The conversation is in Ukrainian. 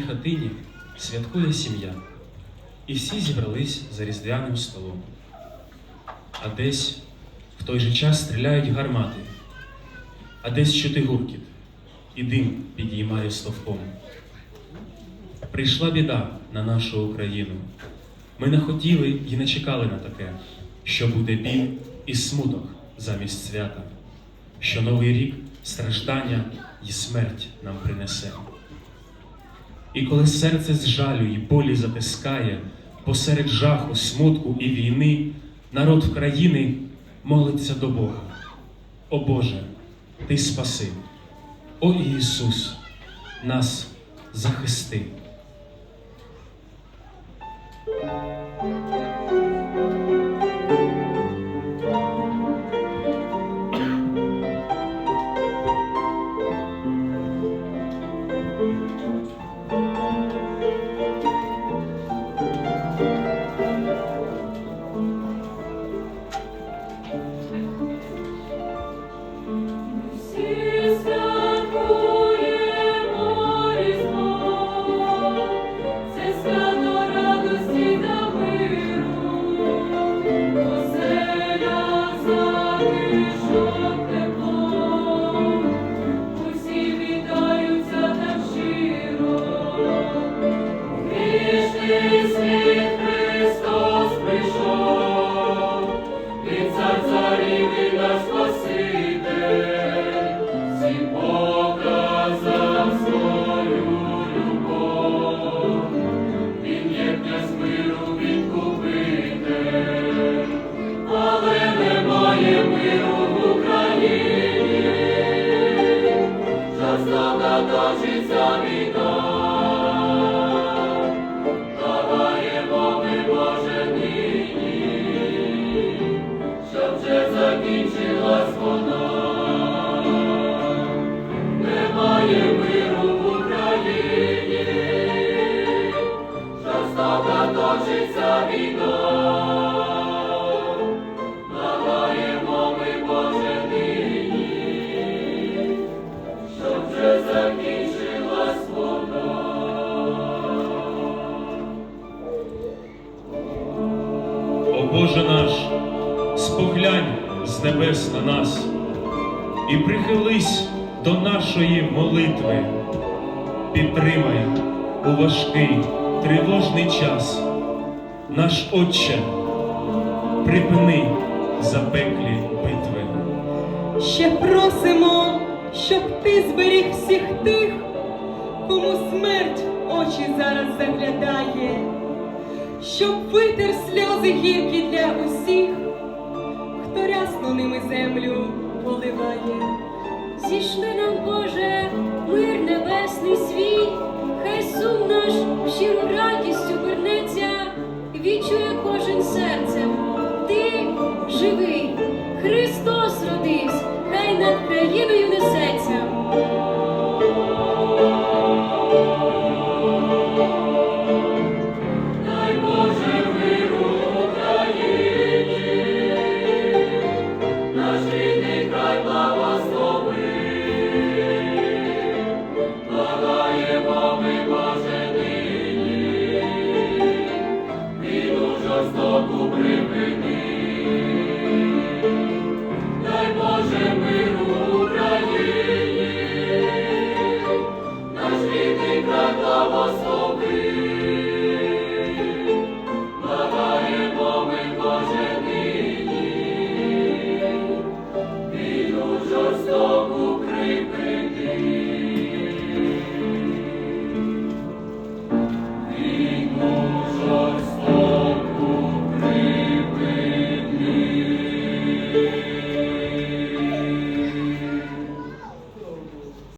хатині святкує сім'я, і всі зібрались за різдвяним столом. А десь в той же час стріляють гармати, а десь чути гуркіт, і дим підіймає стовпом. Прийшла біда на нашу Україну. Ми не хотіли і не чекали на таке, що буде біль і смуток замість свята, що новий рік страждання і смерть нам принесе. І коли серце з жалю і болі затискає, посеред жаху, смутку і війни, народ України молиться до Бога. О Боже, Ти спаси, о Ісус, нас захисти. Всі світ Христос прийшов, від цар Боже наш, споглянь з небес на нас і прихились до нашої молитви. Підтримай у важкий тривожний час. Наш Отче, припини запеклі битви. Ще просимо, щоб ти зберіг всіх тих, кому смерть очі зараз заглядає, щоб витер сльози гіркі для усіх, хто рясно ними землю поливає. Зійшли нам, Боже,